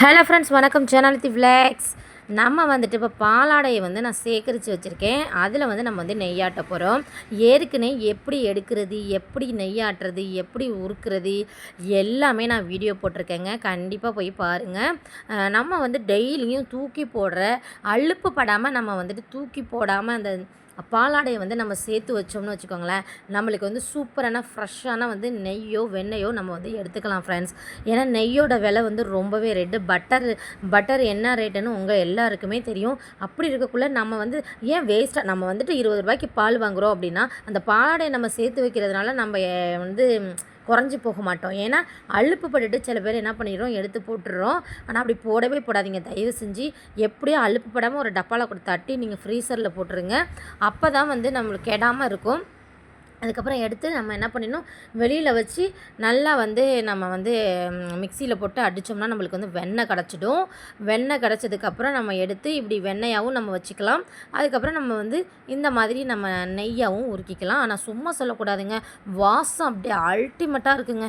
Hello friends வணக்கம். சேனல்தி vlogs நம்ம வந்துட்டு இப்போ பாலாடையை வந்து நான் சேகரித்து வச்சுருக்கேன். அதில் வந்து நம்ம வந்து நெய்யாட்ட போகிறோம் ஏற்கனவே எப்படி எடுக்கிறது எப்படி நெய்யாட்டுறது எப்படி உருக்கிறது எல்லாமே நான் வீடியோ போட்டிருக்கேங்க. கண்டிப்பாக போய் பாருங்கள் நம்ம வந்து டெய்லியும் தூக்கி போடுற அலுப்பு படாமல் நம்ம வந்துட்டு தூக்கி போடாமல் அந்த பாலாடையை வந்து நம்ம சேர்த்து வச்சோம்னு வச்சுக்கோங்களேன். நம்மளுக்கு வந்து சூப்பரான ஃப்ரெஷ்ஷான வந்து நெய்யோ வெண்ணெயோ நம்ம வந்து எடுத்துக்கலாம் ஃப்ரெண்ட்ஸ் ஏன்னா நெய்யோட விலை வந்து ரொம்பவே ரேட்டு பட்டர் பட்டர் என்ன ரேட்டுன்னு உங்கள் எல்லாருக்குமே தெரியும். அப்படி இருக்கக்குள்ள நம்ம வந்து ஏன் வேஸ்ட்டாக நம்ம வந்துட்டு இருபது ரூபாய்க்கு பால் வாங்குகிறோம் அப்படின்னா அந்த பாலாடையை நம்ம சேர்த்து வைக்கிறதுனால நம்ம வந்து குறைஞ்சி போக மாட்டோம். ஏன்னா அழுப்பு பட்டுட்டு சில பேர் என்ன பண்ணிடுறோம் எடுத்து போட்டுடுறோம். ஆனால் அப்படி போடவே போடாதீங்க. தயவு செஞ்சு எப்படியோ அழுப்பு படாமல் ஒரு டப்பாவில் கொடுத்து தட்டி நீங்கள் ஃப்ரீசரில் போட்டுருங்க. அப்போ தான் வந்து நம்மளுக்கு கெடாமல் இருக்கும். அதுக்கப்புறம் எடுத்து நம்ம என்ன பண்ணிடணும்? வெளியில் வச்சு நல்லா வந்து நம்ம வந்து மிக்சியில் போட்டு அடித்தோம்னா நம்மளுக்கு வந்து வெண்ணெய் கிடச்சிடும் வெண்ணெய் கிடச்சதுக்கப்புறம் நம்ம எடுத்து இப்படி வெண்ணெயாகவும் நம்ம வச்சுக்கலாம். அதுக்கப்புறம் நம்ம வந்து இந்த மாதிரி நம்ம நெய்யாகவும் உருக்கிக்கலாம். ஆனால் சும்மா சொல்லக்கூடாதுங்க. வாசம் அப்படியே அல்டிமேட்டாக இருக்குங்க.